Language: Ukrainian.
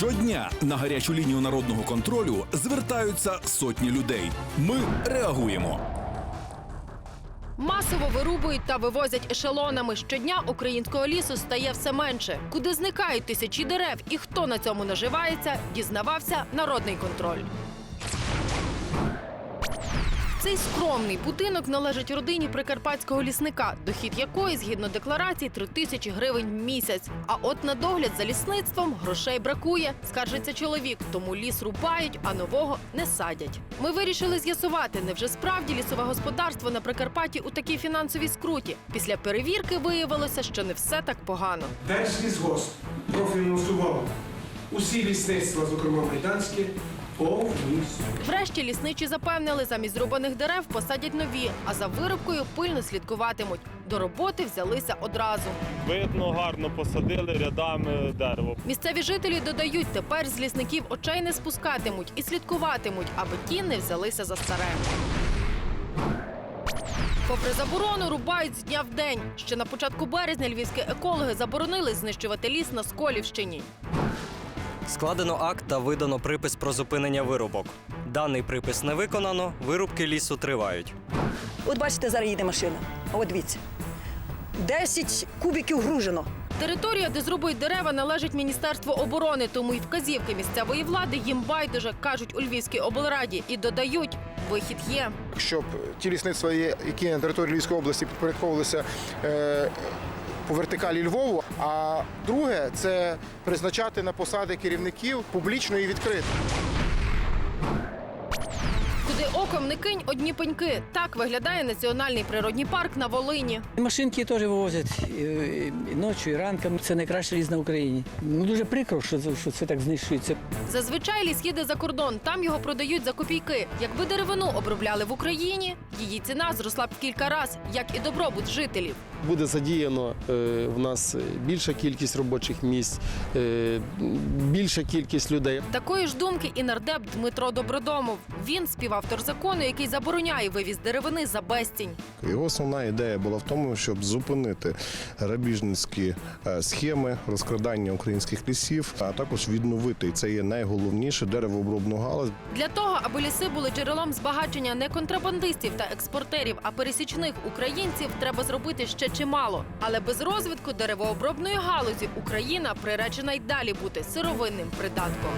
Щодня на гарячу лінію народного контролю звертаються сотні людей. Ми реагуємо. Масово вирубують та вивозять ешелонами. Щодня українського лісу стає все менше. Куди зникають тисячі дерев і хто на цьому наживається, дізнавався народний контроль. Цей скромний будинок належить родині прикарпатського лісника, дохід якої, згідно декларації, 3 тисячі гривень в місяць. А от на догляд за лісництвом грошей бракує, скаржиться чоловік, тому ліс рубають, а нового не садять. Ми вирішили з'ясувати, невже справді лісове господарство на Прикарпатті у такій фінансовій скруті. Після перевірки виявилося, що не все так погано. Держлісгосп профінансував усі лісництва, зокрема майданське, повністю. Врешті лісничі запевнили, замість зрубаних дерев посадять нові, а за вирубкою пильно слідкуватимуть. До роботи взялися одразу. Видно, гарно посадили рядами дерево. Місцеві жителі додають, тепер з лісників очей не спускатимуть і слідкуватимуть, аби ті не взялися за старе. Попри заборону, рубають з дня в день. Ще на початку березня львівські екологи заборонили знищувати ліс на Сколівщині. Складено акт та видано припис про зупинення вирубок. Даний припис не виконано, вирубки лісу тривають. От бачите, зараз їде машина. А от дивіться. 10 кубиків гружено. Територія, де зрубують дерева, належить Міністерству оборони, тому й вказівки місцевої влади їм байдуже, кажуть у Львівській облраді, і додають, вихід є. щоб ті лісництва, є- які на території Львівської області підпорядковувалися е, по вертикалі Львову. А друге це призначати на посади керівників публічно і відкрито. Куди оком не кинь, одні пеньки. Так виглядає національний природній парк на Волині. Машинки теж вивозять і, і, і ночі, і ранком. Це найкращий ліс на Україні. Ну дуже прикро, що, це- що це так знищується. Зазвичай ліс їде за кордон, там його продають за копійки. Якби деревину обробляли в Україні, її ціна зросла б в кілька разів, як і добробут жителів. Буде задіяно е, в нас більша кількість робочих місць, е, більша кількість людей. Такої ж думки і нардеп Дмитро Добродомов. Він співавтор закону, який забороняє вивіз деревини за безцінь. Його основна ідея була в тому, щоб зупинити грабіжницькі е, схеми розкрадання українських лісів, а також відновити і це є найголовніше деревообробну галузь. Для того, аби ліси були джерелом збагачення не контрабандистів та експортерів, а пересічних українців, треба зробити ще чимало. Але без розвитку деревообробної галузі Україна приречена й далі бути сировинним придатком.